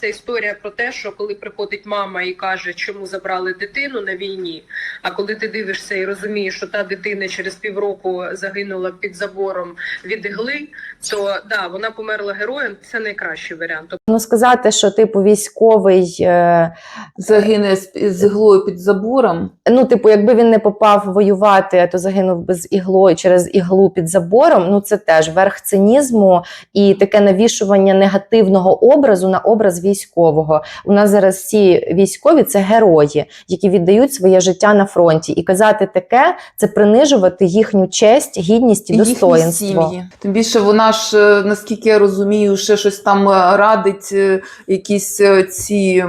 Це історія про те, що коли приходить мама і каже, чому забрали дитину на війні. А коли ти дивишся і розумієш, що та дитина через півроку загинула під забором від ігли, то да, вона померла героєм. Це найкращий варіант. Ну, сказати, що типу військовий, е, Загине з, з іглою під забором. ну, типу, якби він не попав воювати, то загинув би з іглою через іглу під забором. Ну, це теж верх цинізму і таке навішування негативного образу на образ військового. У нас зараз всі військові це герої, які віддають своє життя на фронті. І казати таке це принижувати їхню честь, гідність і їхні достоїнство. сім'ї. Тим більше вона ж, е, наскільки я розумію, ще щось там е, радить, е, якісь ці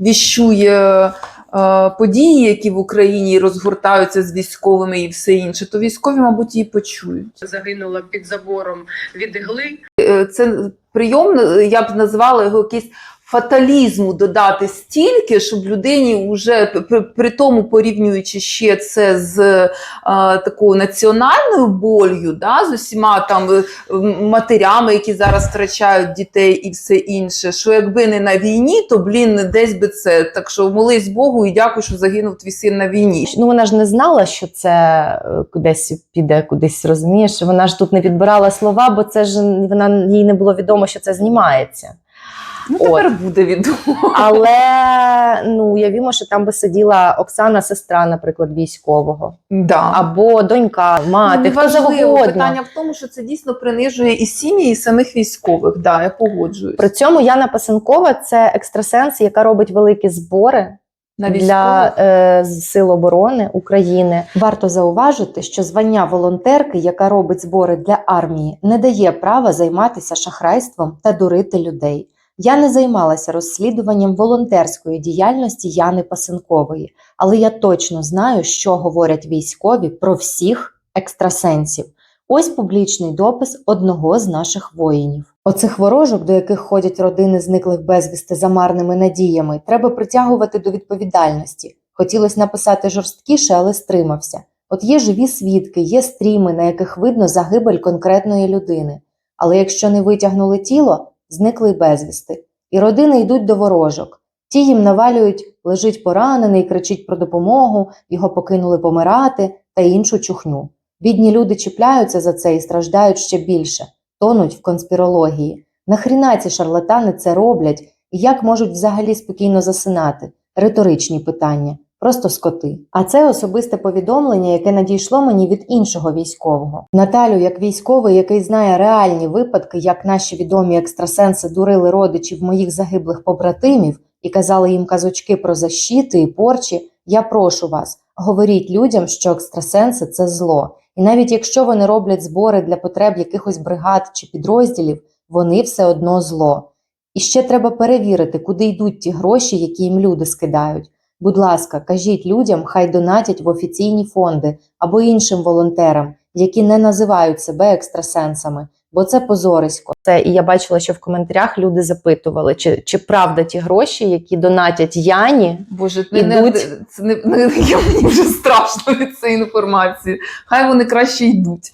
віщує події, які в Україні розгортаються з військовими і все інше, то військові, мабуть, її почують. Загинула під забором від ігли. Е, Це прийом, е, я б назвала його якийсь. Фаталізму додати стільки, щоб людині вже при, тому порівнюючи ще це з е, такою національною болью, да, з усіма там е, матерями, які зараз втрачають дітей і все інше. Що якби не на війні, то блін, десь би це. Так що молись Богу і дякую, що загинув твій син на війні. Ну вона ж не знала, що це е, кудись піде, кудись розумієш. Вона ж тут не підбирала слова, бо це ж вона їй не було відомо, що це знімається. Ну тепер буде відомо. Але ну уявімо, що там би сиділа Оксана, сестра, наприклад, військового, Да. або донька, мати, хто Неважливо. завгодно. Питання в тому, що це дійсно принижує і сім'ї, і самих військових. Да, я погоджуюсь. При цьому Яна Пасенкова це екстрасенс, яка робить великі збори для е, Сил оборони України. Варто зауважити, що звання волонтерки, яка робить збори для армії, не дає права займатися шахрайством та дурити людей. Я не займалася розслідуванням волонтерської діяльності Яни Пасенкової, але я точно знаю, що говорять військові про всіх екстрасенсів. Ось публічний допис одного з наших воїнів. Оцих ворожок, до яких ходять родини зниклих безвісти за марними надіями, треба притягувати до відповідальності. Хотілося написати жорсткіше, але стримався. От є живі свідки, є стріми, на яких видно загибель конкретної людини. Але якщо не витягнули тіло, зникли й безвісти. І родини йдуть до ворожок. Ті їм навалюють, лежить поранений, кричить про допомогу, його покинули помирати та іншу чухню. Бідні люди чіпляються за це і страждають ще більше, тонуть в конспірології. Нахріна ці шарлатани це роблять і як можуть взагалі спокійно засинати? Риторичні питання, просто скоти. А це особисте повідомлення, яке надійшло мені від іншого військового. Наталю, як військовий, який знає реальні випадки, як наші відомі екстрасенси дурили родичів моїх загиблих побратимів і казали їм казочки про защити і порчі. Я прошу вас, говоріть людям, що екстрасенси це зло. І навіть якщо вони роблять збори для потреб якихось бригад чи підрозділів, вони все одно зло. І ще треба перевірити, куди йдуть ті гроші, які їм люди скидають. Будь ласка, кажіть людям, хай донатять в офіційні фонди або іншим волонтерам, які не називають себе екстрасенсами, бо це позорисько. Це і я бачила, що в коментарях люди запитували, чи, чи правда ті гроші, які донатять Яні, Боже, не, не, Ідуть. не, не, не, мені вже страшно від цієї інформації. Хай вони краще йдуть.